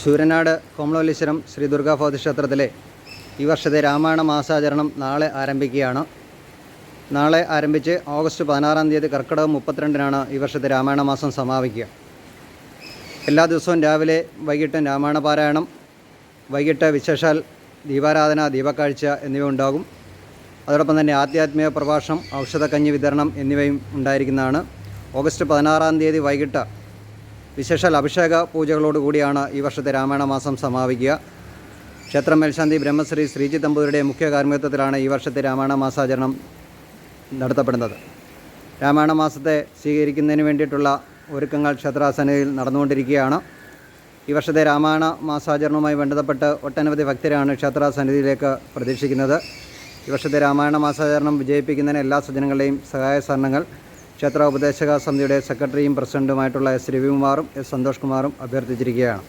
ശൂരനാട് കോമളവല്ലീശ്വരം ശ്രീ ദുർഗാഭവതി ക്ഷേത്രത്തിലെ ഈ വർഷത്തെ രാമായണ മാസാചരണം നാളെ ആരംഭിക്കുകയാണ്. നാളെ ആരംഭിച്ച് ഓഗസ്റ്റ് പതിനാറാം തീയതി കർക്കിടകം മുപ്പത്തിരണ്ടിനാണ് ഈ വർഷത്തെ രാമായണ മാസം സമാപിക്കുക. എല്ലാ ദിവസവും രാവിലെ വൈകിട്ടും രാമായണ പാരായണം വൈകിട്ട് വിശേഷാൽ ദീപാരാധന ദീപക്കാഴ്ച എന്നിവ ഉണ്ടാകും. അതോടൊപ്പം തന്നെ ആധ്യാത്മിക പ്രഭാഷണം ഔഷധക്കഞ്ഞി വിതരണം എന്നിവയും ഉണ്ടായിരിക്കുന്നതാണ്. ഓഗസ്റ്റ് പതിനാറാം തീയതി വൈകിട്ട് വിശേഷാൽ അഭിഷേക പൂജകളോടുകൂടിയാണ് ഈ വർഷത്തെ രാമായണ മാസം സമാപിക്കുക. ക്ഷേത്രം മേൽശാന്തി ബ്രഹ്മശ്രീ ശ്രീജി തമ്പൂതിരുടെ മുഖ്യ കാർമ്മികത്വത്തിലാണ് ഈ വർഷത്തെ രാമായണ മാസാചരണം നടത്തപ്പെടുന്നത്. രാമായണ മാസത്തെ സ്വീകരിക്കുന്നതിന് വേണ്ടിയിട്ടുള്ള ഒരുക്കങ്ങൾ ക്ഷേത്രാസനയിൽ നടന്നുകൊണ്ടിരിക്കുകയാണ്. ഈ വർഷത്തെ രാമായണ മാസാചരണവുമായി ബന്ധപ്പെട്ട് ഒട്ടനവധി ഭക്തരാണ് ക്ഷേത്രാസന്നിധിയിലേക്ക് പ്രതീക്ഷിക്കുന്നത്. ഈ വർഷത്തെ രാമായണ മാസാചരണം വിജയിപ്പിക്കുന്നതിന് എല്ലാ സജ്ജനങ്ങളുടെയും സഹായ സഹകരണങ്ങൾ ക്ഷേത്ര ഉപദേശക സമിതിയുടെ സെക്രട്ടറിയും പ്രസിഡന്റുമായിട്ടുള്ള എസ് രവികുമാറും എസ് സന്തോഷ് കുമാറും അഭ്യർത്ഥിച്ചിരിക്കുകയാണ്.